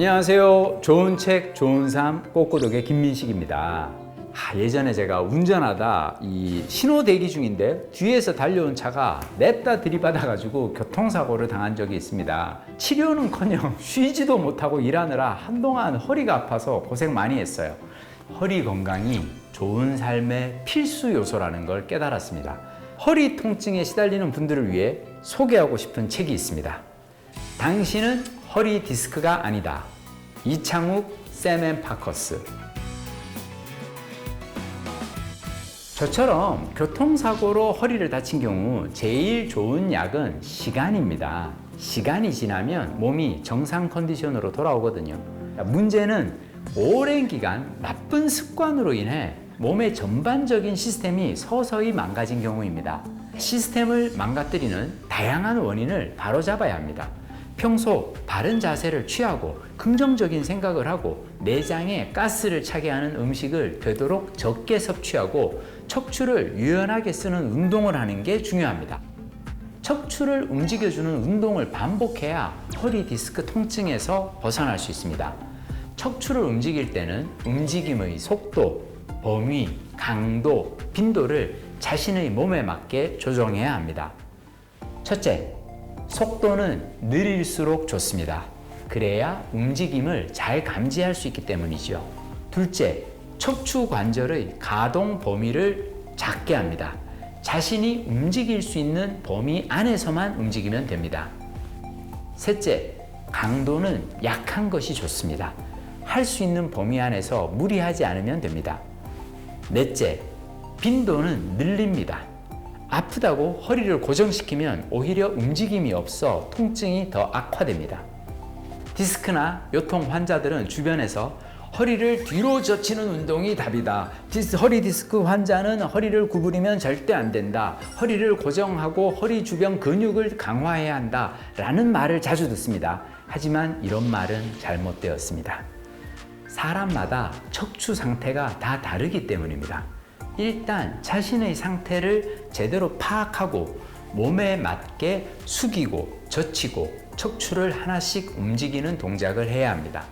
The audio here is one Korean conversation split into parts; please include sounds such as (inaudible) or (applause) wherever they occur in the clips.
안녕하세요. 좋은 책, 좋은 삶, 꼬꼬독의 김민식입니다. 아, 예전에 제가 운전하다 이 신호 대기 중인데 뒤에서 달려온 차가 냅다 들이받아가지고 교통사고를 당한 적이 있습니다. 치료는커녕 (laughs) 쉬지도 못하고 일하느라 한동안 허리가 아파서 고생 많이 했어요. 허리 건강이 좋은 삶의 필수 요소라는 걸 깨달았습니다. 허리 통증에 시달리는 분들을 위해 소개하고 싶은 책이 있습니다. 당신은 허리 디스크가 아니다. 이창욱 샘앤 파커스. 저처럼 교통사고로 허리를 다친 경우 제일 좋은 약은 시간입니다. 시간이 지나면 몸이 정상 컨디션으로 돌아오거든요. 문제는 오랜 기간 나쁜 습관으로 인해 몸의 전반적인 시스템이 서서히 망가진 경우입니다. 시스템을 망가뜨리는 다양한 원인을 바로잡아야 합니다. 평소 바른 자세를 취하고 긍정적인 생각을 하고 내장에 가스를 차게 하는 음식을 되도록 적게 섭취하고 척추를 유연하게 쓰는 운동을 하는 게 중요합니다. 척추를 움직여주는 운동을 반복해야 허리 디스크 통증에서 벗어날 수 있습니다. 척추를 움직일 때는 움직임의 속도, 범위, 강도, 빈도를 자신의 몸에 맞게 조정해야 합니다. 첫째, 속도는 느릴수록 좋습니다. 그래야 움직임을 잘 감지할 수 있기 때문이죠. 둘째, 척추 관절의 가동 범위를 작게 합니다. 자신이 움직일 수 있는 범위 안에서만 움직이면 됩니다. 셋째, 강도는 약한 것이 좋습니다. 할 수 있는 범위 안에서 무리하지 않으면 됩니다. 넷째, 빈도는 늘립니다. 아프다고 허리를 고정시키면 오히려 움직임이 없어 통증이 더 악화됩니다. 디스크나 요통 환자들은 주변에서 허리를 뒤로 젖히는 운동이 답이다. 디스, 허리 디스크 환자는 허리를 구부리면 절대 안 된다. 허리를 고정하고 허리 주변 근육을 강화해야 한다. 라는 말을 자주 듣습니다. 하지만 이런 말은 잘못되었습니다. 사람마다 척추 상태가 다 다르기 때문입니다. 일단 자신의 상태를 제대로 파악하고 몸에 맞게 숙이고 젖히고 척추를 하나씩 움직이는 동작을 해야 합니다.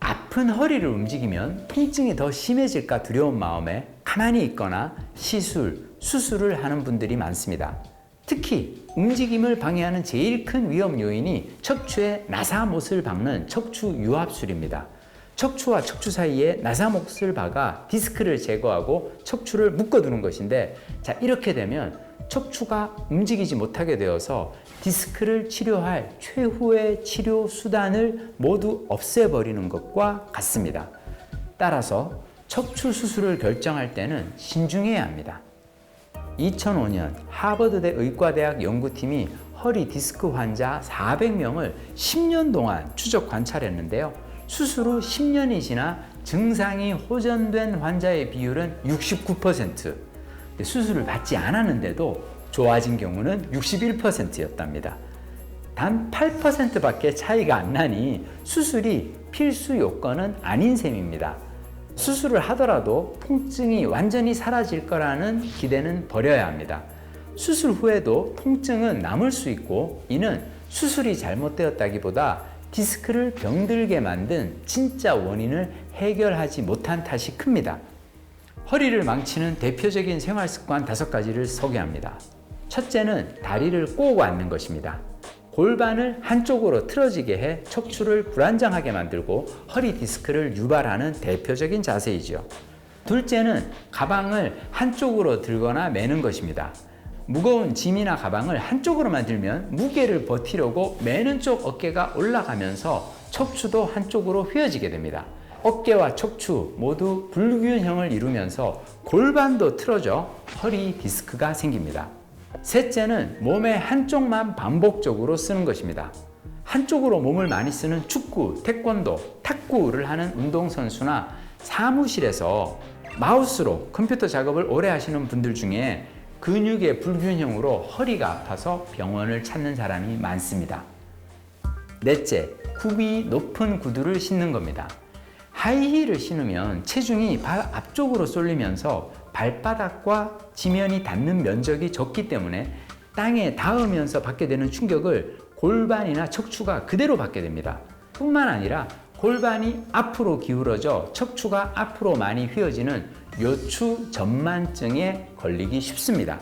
아픈 허리를 움직이면 통증이 더 심해질까 두려운 마음에 가만히 있거나 시술, 수술을 하는 분들이 많습니다. 특히 움직임을 방해하는 제일 큰 위험 요인이 척추의 나사못을 박는 척추 유압술입니다. 척추와 척추 사이에 나사못을 박아 디스크를 제거하고 척추를 묶어두는 것인데 자 이렇게 되면 척추가 움직이지 못하게 되어서 디스크를 치료할 최후의 치료 수단을 모두 없애버리는 것과 같습니다. 따라서 척추 수술을 결정할 때는 신중해야 합니다. 2005년 하버드대 의과대학 연구팀이 허리 디스크 환자 400명을 10년 동안 추적 관찰했는데요. 수술 후 10년이 지나 증상이 호전된 환자의 비율은 69%. 수술을 받지 않았는데도 좋아진 경우는 61%였답니다. 단 8%밖에 차이가 안 나니 수술이 필수 요건은 아닌 셈입니다. 수술을 하더라도 통증이 완전히 사라질 거라는 기대는 버려야 합니다. 수술 후에도 통증은 남을 수 있고 이는 수술이 잘못되었다기보다 디스크를 병들게 만든 진짜 원인을 해결하지 못한 탓이 큽니다. 허리를 망치는 대표적인 생활 습관 다섯 가지를 소개합니다. 첫째는 다리를 꼬고 앉는 것입니다. 골반을 한쪽으로 틀어지게 해 척추를 불안정하게 만들고 허리 디스크를 유발하는 대표적인 자세이죠. 둘째는 가방을 한쪽으로 들거나 매는 것입니다. 무거운 짐이나 가방을 한쪽으로만 들면 무게를 버티려고 매는 쪽 어깨가 올라가면서 척추도 한쪽으로 휘어지게 됩니다. 어깨와 척추 모두 불균형을 이루면서 골반도 틀어져 허리 디스크가 생깁니다. 셋째는 몸의 한쪽만 반복적으로 쓰는 것입니다. 한쪽으로 몸을 많이 쓰는 축구, 태권도, 탁구를 하는 운동선수나 사무실에서 마우스로 컴퓨터 작업을 오래 하시는 분들 중에 근육의 불균형으로 허리가 아파서 병원을 찾는 사람이 많습니다. 넷째, 굽이 높은 구두를 신는 겁니다. 하이힐을 신으면 체중이 발 앞쪽으로 쏠리면서 발바닥과 지면이 닿는 면적이 적기 때문에 땅에 닿으면서 받게 되는 충격을 골반이나 척추가 그대로 받게 됩니다. 뿐만 아니라 골반이 앞으로 기울어져 척추가 앞으로 많이 휘어지는 요추 전만증에 걸리기 쉽습니다.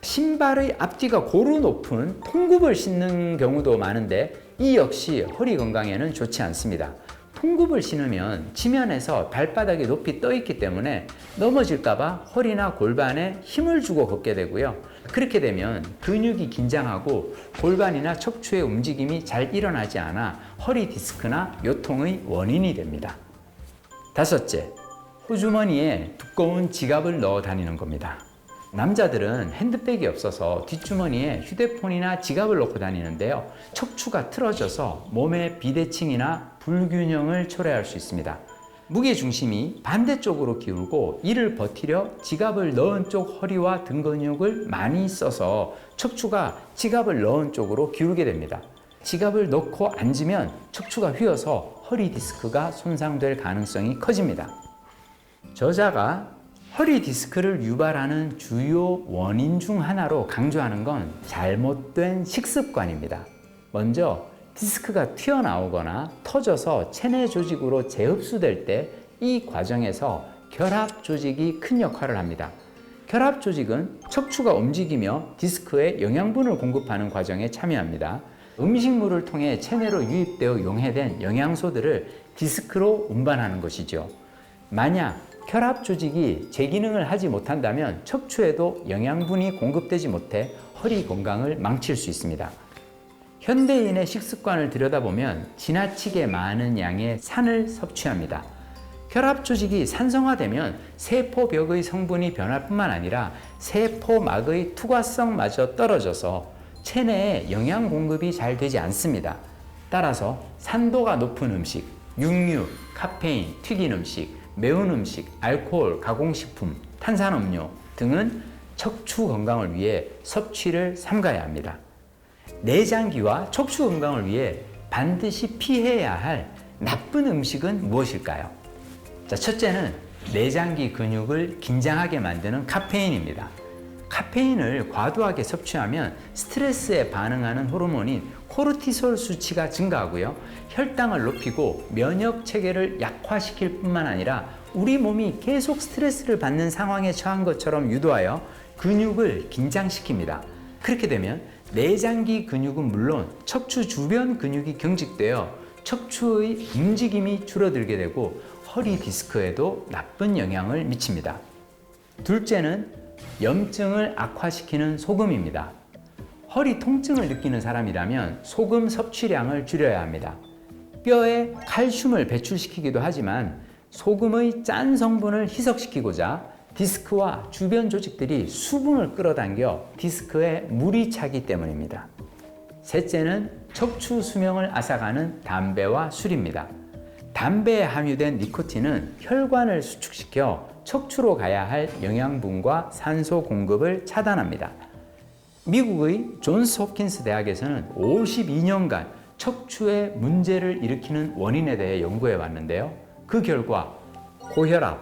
신발의 앞뒤가 고루 높은 통굽을 신는 경우도 많은데 이 역시 허리 건강에는 좋지 않습니다. 통굽을 신으면 지면에서 발바닥이 높이 떠 있기 때문에 넘어질까봐 허리나 골반에 힘을 주고 걷게 되고요. 그렇게 되면 근육이 긴장하고 골반이나 척추의 움직임이 잘 일어나지 않아 허리 디스크나 요통의 원인이 됩니다. 다섯째, 호주머니에 두꺼운 지갑을 넣어 다니는 겁니다. 남자들은 핸드백이 없어서 뒷주머니에 휴대폰이나 지갑을 넣고 다니는데요. 척추가 틀어져서 몸의 비대칭이나 불균형을 초래할 수 있습니다. 무게 중심이 반대쪽으로 기울고 이를 버티려 지갑을 넣은 쪽 허리와 등 근육을 많이 써서 척추가 지갑을 넣은 쪽으로 기울게 됩니다. 지갑을 넣고 앉으면 척추가 휘어서 허리 디스크가 손상될 가능성이 커집니다. 저자가 허리 디스크를 유발하는 주요 원인 중 하나로 강조하는 건 잘못된 식습관입니다. 먼저 디스크가 튀어나오거나 터져서 체내 조직으로 재흡수될 때 이 과정에서 결합 조직이 큰 역할을 합니다. 결합 조직은 척추가 움직이며 디스크에 영양분을 공급하는 과정에 참여합니다. 음식물을 통해 체내로 유입되어 용해된 영양소들을 디스크로 운반하는 것이죠. 만약 결합 조직이 제 기능을 하지 못한다면 척추에도 영양분이 공급되지 못해 허리 건강을 망칠 수 있습니다. 현대인의 식습관을 들여다보면 지나치게 많은 양의 산을 섭취합니다. 혈압 조직이 산성화되면 세포벽의 성분이 변할 뿐만 아니라 세포막의 투과성마저 떨어져서 체내에 영양 공급이 잘 되지 않습니다. 따라서 산도가 높은 음식, 육류, 카페인, 튀긴 음식, 매운 음식, 알코올, 가공식품, 탄산음료 등은 척추 건강을 위해 섭취를 삼가야 합니다. 내장기와 척추 건강을 위해 반드시 피해야 할 나쁜 음식은 무엇일까요? 자, 첫째는 내장기 근육을 긴장하게 만드는 카페인입니다. 카페인을 과도하게 섭취하면 스트레스에 반응하는 호르몬인 코르티솔 수치가 증가하고요. 혈당을 높이고 면역 체계를 약화시킬 뿐만 아니라 우리 몸이 계속 스트레스를 받는 상황에 처한 것처럼 유도하여 근육을 긴장시킵니다. 그렇게 되면 내장기 근육은 물론 척추 주변 근육이 경직되어 척추의 움직임이 줄어들게 되고 허리 디스크에도 나쁜 영향을 미칩니다. 둘째는 염증을 악화시키는 소금입니다. 허리 통증을 느끼는 사람이라면 소금 섭취량을 줄여야 합니다. 뼈에 칼슘을 배출시키기도 하지만 소금의 짠 성분을 희석시키고자 디스크와 주변 조직들이 수분을 끌어당겨 디스크에 물이 차기 때문입니다. 셋째는 척추 수명을 앗아가는 담배와 술입니다. 담배에 함유된 니코틴은 혈관을 수축시켜 척추로 가야 할 영양분과 산소 공급을 차단합니다. 미국의 존스 홉킨스 대학에서는 52년간 척추에 문제를 일으키는 원인에 대해 연구해 왔는데요. 그 결과 고혈압,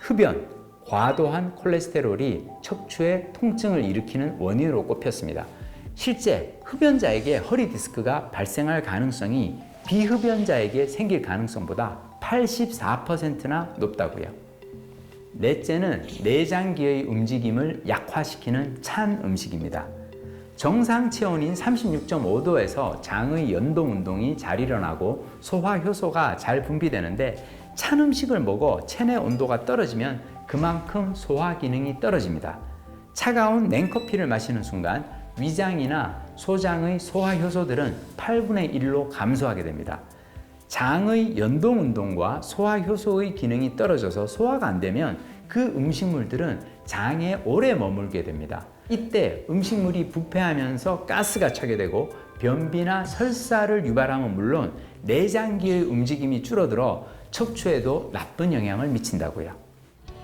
흡연, 과도한 콜레스테롤이 척추의 통증을 일으키는 원인으로 꼽혔습니다. 실제 흡연자에게 허리 디스크가 발생할 가능성이 비흡연자에게 생길 가능성보다 84%나 높다고요. 넷째는 내장기의 움직임을 약화시키는 찬 음식입니다. 정상 체온인 36.5도에서 장의 연동 운동이 잘 일어나고 소화 효소가 잘 분비되는데 찬 음식을 먹어 체내 온도가 떨어지면 그만큼 소화 기능이 떨어집니다. 차가운 냉커피를 마시는 순간 위장이나 소장의 소화 효소들은 8분의 1로 감소하게 됩니다. 장의 연동 운동과 소화 효소의 기능이 떨어져서 소화가 안 되면 그 음식물들은 장에 오래 머물게 됩니다. 이때 음식물이 부패하면서 가스가 차게 되고 변비나 설사를 유발하면 물론 내장기의 움직임이 줄어들어 척추에도 나쁜 영향을 미친다고요.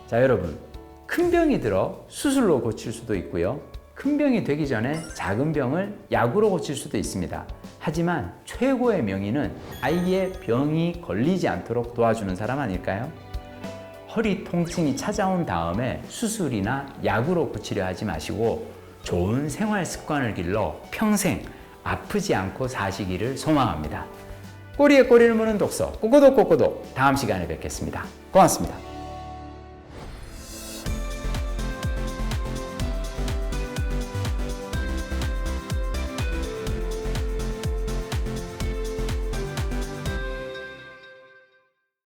자, 여러분. 큰 병이 들어 수술로 고칠 수도 있고요. 큰 병이 되기 전에 작은 병을 약으로 고칠 수도 있습니다. 하지만 최고의 명의는 아이의 병이 걸리지 않도록 도와주는 사람 아닐까요? 허리 통증이 찾아온 다음에 수술이나 약으로 고치려 하지 마시고 좋은 생활 습관을 길러 평생 아프지 않고 사시기를 소망합니다. 꼬리에 꼬리를 무는 독서 꼬꼬독 꼬꼬독 다음 시간에 뵙겠습니다. 고맙습니다.